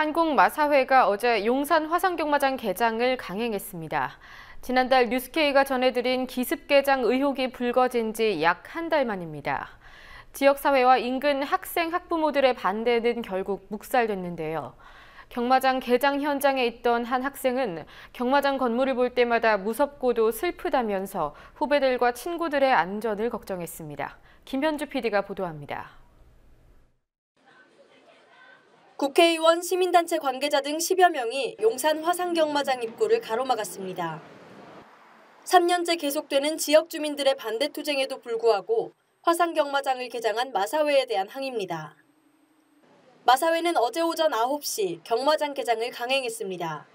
한국마사회가 어제 용산 화상경마장 개장을 강행했습니다. 지난달 뉴스케이가 전해드린 기습 개장 의혹이 불거진 지 약 한 달 만입니다. 지역사회와 인근 학생, 학부모들의 반대는 결국 묵살됐는데요. 경마장 개장 현장에 있던 한 학생은 경마장 건물을 볼 때마다 무섭고도 슬프다면서 후배들과 친구들의 안전을 걱정했습니다. 김현주 PD가 보도합니다. 국회의원, 시민단체 관계자 등 10여 명이 용산 화상경마장 입구를 가로막았습니다. 3년째 계속되는 지역 주민들의 반대 투쟁에도 불구하고 화상경마장을 개장한 마사회에 대한 항의입니다. 마사회는 어제 오전 9시 경마장 개장을 강행했습니다.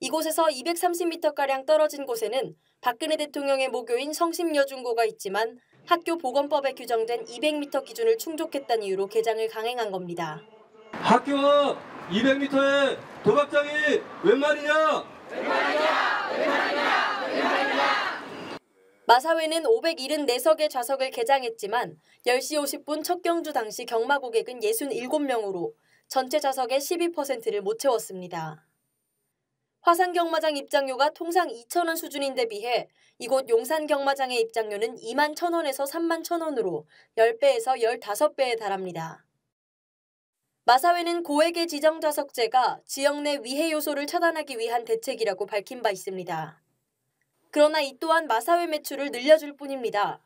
이곳에서 230m가량 떨어진 곳에는 박근혜 대통령의 모교인 성심여중고가 있지만 학교 보건법에 규정된 200m 기준을 충족했다는 이유로 개장을 강행한 겁니다. 학교 200m에 도박장이 웬 말이냐? 웬 말이냐? 웬 말이냐? 웬 말이냐? 마사회는 574석의 좌석을 개장했지만 10시 50분 첫 경주 당시 경마 고객은 67명으로 전체 좌석의 12%를 못 채웠습니다. 화산 경마장 입장료가 통상 2천원 수준인데 비해 이곳 용산 경마장의 입장료는 2만 1천원에서 3만 1천원으로 10배에서 15배에 달합니다. 마사회는 고액의 지정 좌석제가 지역 내 위해 요소를 차단하기 위한 대책이라고 밝힌 바 있습니다. 그러나 이 또한 마사회 매출을 늘려줄 뿐입니다.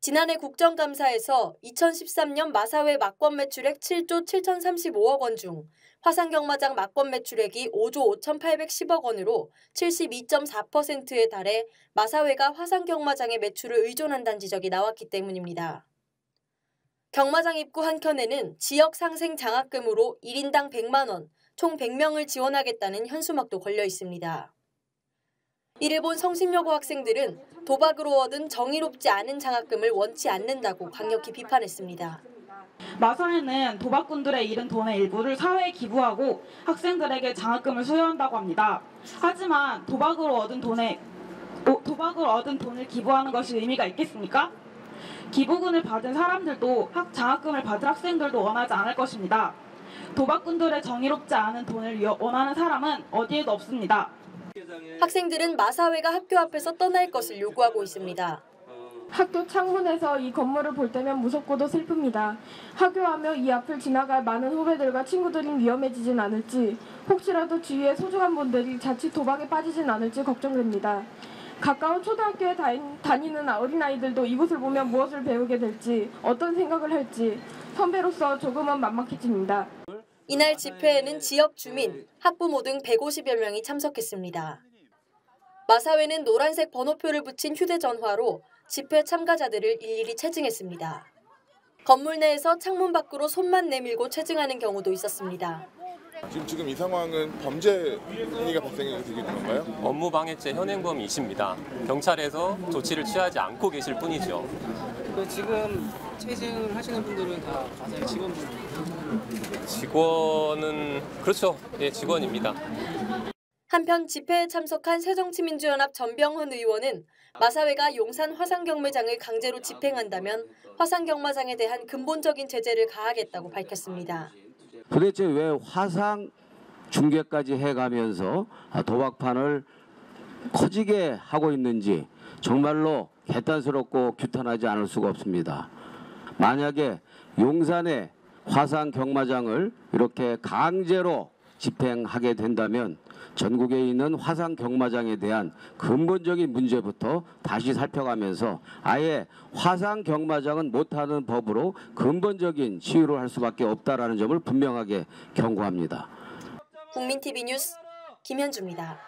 지난해 국정감사에서 2013년 마사회 막권 매출액 7조 7,035억 원 중 화상경마장 막권 매출액이 5조 5,810억 원으로 72.4%에 달해 마사회가 화상경마장의 매출을 의존한다는 지적이 나왔기 때문입니다. 경마장 입구 한켠에는 지역 상생 장학금으로 1인당 100만 원, 총 100명을 지원하겠다는 현수막도 걸려 있습니다. 이를 본 성심여고 학생들은 도박으로 얻은 정의롭지 않은 장학금을 원치 않는다고 강력히 비판했습니다. 마사회는 도박꾼들의 잃은 돈의 일부를 사회에 기부하고 학생들에게 장학금을 수여한다고 합니다. 하지만 도박으로 얻은 돈에 도박으로 얻은 돈을 기부하는 것이 의미가 있겠습니까? 기부금을 받은 사람들도 학, 장학금을 받을 학생들도 원하지 않을 것입니다. 도박꾼들의 정의롭지 않은 돈을 원하는 사람은 어디에도 없습니다. 학생들은 마사회가 학교 앞에서 떠날 것을 요구하고 있습니다. 학교 창문에서 이 건물을 볼 때면 무섭고도 슬픕니다. 학교하며 이 앞을 지나갈 많은 후배들과 친구들이 위험해지진 않을지 혹시라도 주위에 소중한 분들이 자칫 도박에 빠지진 않을지 걱정됩니다. 가까운 초등학교에 다니는 어린아이들도 이곳을 보면 무엇을 배우게 될지 어떤 생각을 할지 선배로서 조금은 만막해집니다. 이날 집회에는 지역 주민, 학부모 등 150여 명이 참석했습니다. 마사회는 노란색 번호표를 붙인 휴대전화로 집회 참가자들을 일일이 체증했습니다. 건물 내에서 창문 밖으로 손만 내밀고 체증하는 경우도 있었습니다. 지금 지금 이 상황은 범죄 행위가 발생이 되는 건가요? 업무방해죄 현행범이 있습니다. 경찰에서 조치를 취하지 않고 계실 뿐이죠. 그 지금 체증 하시는 분들은 다 가사의 직원분? 직원은 그렇죠. 예, 직원입니다. 한편 집회에 참석한 새정치민주연합 전병헌 의원은 마사회가 용산 화상경매장을 강제로 집행한다면 화상경마장에 대한 근본적인 제재를 가하겠다고 밝혔습니다. 도대체 왜 화상 중계까지 해가면서 도박판을 커지게 하고 있는지 정말로 개탄스럽고 규탄하지 않을 수가 없습니다. 만약에 용산의 화상 경마장을 이렇게 강제로 집행하게 된다면 전국에 있는 화상 경마장에 대한 근본적인 문제부터 다시 살펴가면서 아예 화상 경마장은 못하는 법으로 근본적인 치유를 할 수밖에 없다라는 점을 분명하게 경고합니다. 국민TV 뉴스 김현주입니다.